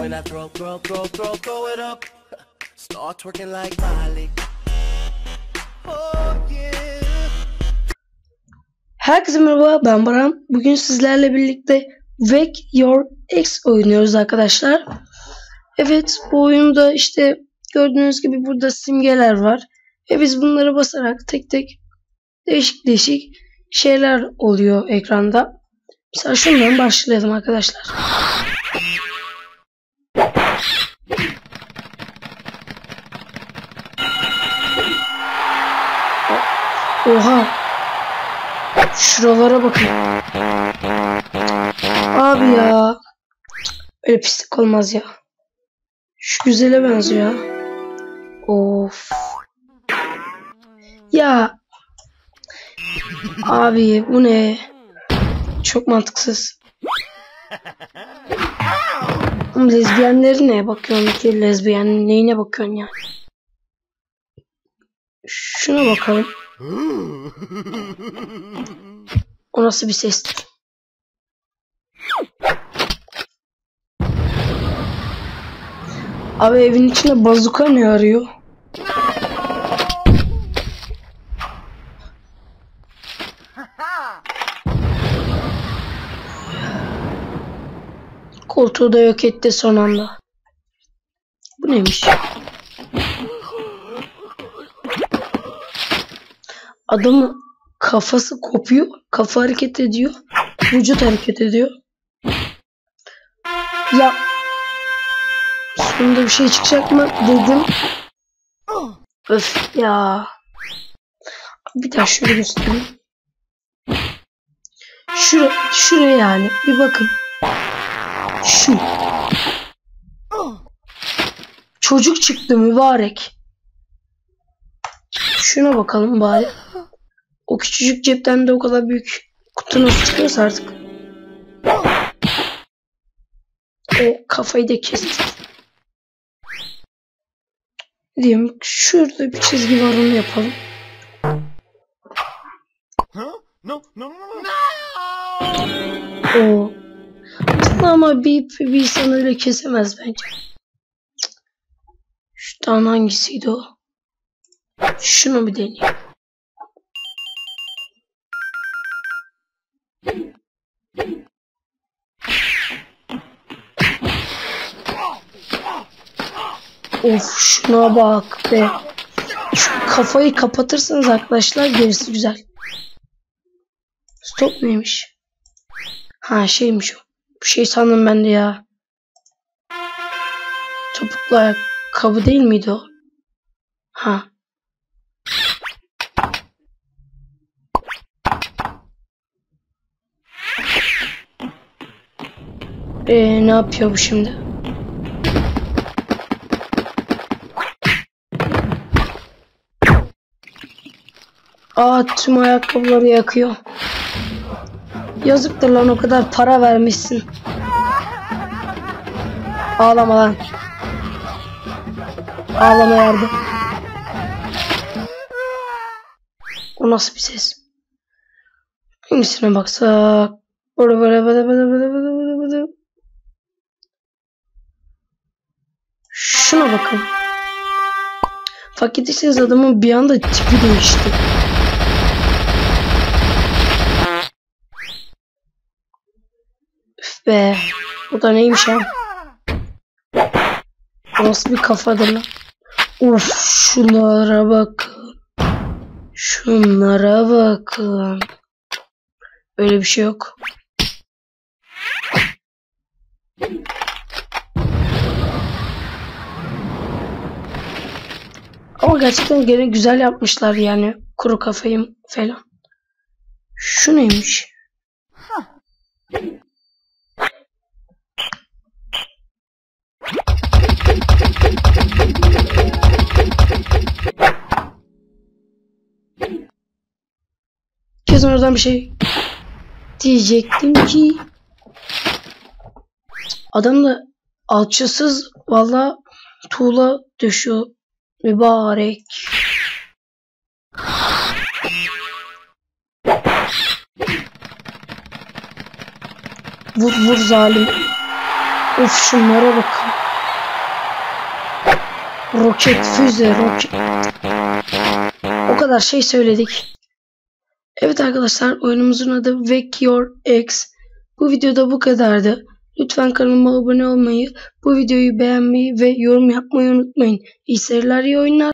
when I throw, throw, throw, throw, throw it up. Start twerking like Miley. Oh yeah. Herkese merhaba ben Baran. Bugün sizlerle birlikte Wake Your Ex oynuyoruz arkadaşlar. Evet bu oyunda işte gördüğünüz gibi burada simgeler var. Ve biz bunları basarak tek tek değişik değişik şeyler oluyor ekranda. Mesela şundan başlayalım arkadaşlar. Oha. Şuralara bakın. Abi ya. Öyle pislik olmaz ya. Şu güzele benziyor. Of. Ya. Abi bu ne? Çok mantıksız. Lezbiyenleri neye bakıyorsun ki? Lezbiyen neyine bakıyorsun ya? Şuna bakalım. O nasıl bir sestir? Abi evin içinde bazuka ne arıyor? Koltuğu da yok etti son anda. Bu neymiş? Adamın kafası kopuyor. Kafa hareket ediyor. Vücut hareket ediyor. Ya sonunda bir şey çıkacak mı dedim. Öf ya. Bir daha şöyle göstereyim. Şura, şuraya yani. Bir bakın. Şu. Çocuk çıktı mübarek. Şuna bakalım bari. Küçücük cepten de o kadar büyük kutu nasıl çıkıyorsa artık. O kafayı da kestik. Diyeyim şurada bir çizgi var onu yapalım. No, no, no, no. O. Ama bir, bir insan öyle kesemez bence. Cık. Şuradan hangisiydi o? Şunu bir deneyeyim. Of şuna bak be. Şu kafayı kapatırsanız arkadaşlar gerisi güzel. Stop neymiş? Ha şeymiş o. Bir şey sandım ben de ya. Topuklu ayakkabı değil miydi o? Ha. Ee, ne yapıyor bu şimdi? Aa tüm ayakkabıları yakıyor. Yazıktır lan o kadar para vermişsin. Ağlama lan. Ağlama yardım. O nasıl bir ses? Hangisine baksak? Böyle böyle böyle böyle böyle böyle böyle böyle. Şuna bakın. Fark ettiyseniz adamın bir anda tipi değişti. Be. Bu da neymiş ha? Nasıl bir kafadır lan? Uf şunlara bakın. Şunlara bakın. Öyle bir şey yok. Ama gerçekten gene güzel yapmışlar yani. Kuru kafayı falan. Şu neymiş? Kesin oradan bir şey diyecektim ki adam da alçısız valla tuğla düşüyor mübarek. Vur vur zalim. Of şunlara bakın. Roket, füze, roket. O kadar şey söyledik. Evet arkadaşlar oyunumuzun adı Wake Your Ex. Bu videoda bu kadardı. Lütfen kanalıma abone olmayı, bu videoyu beğenmeyi ve yorum yapmayı unutmayın. İyi seyirler, iyi oyunlar.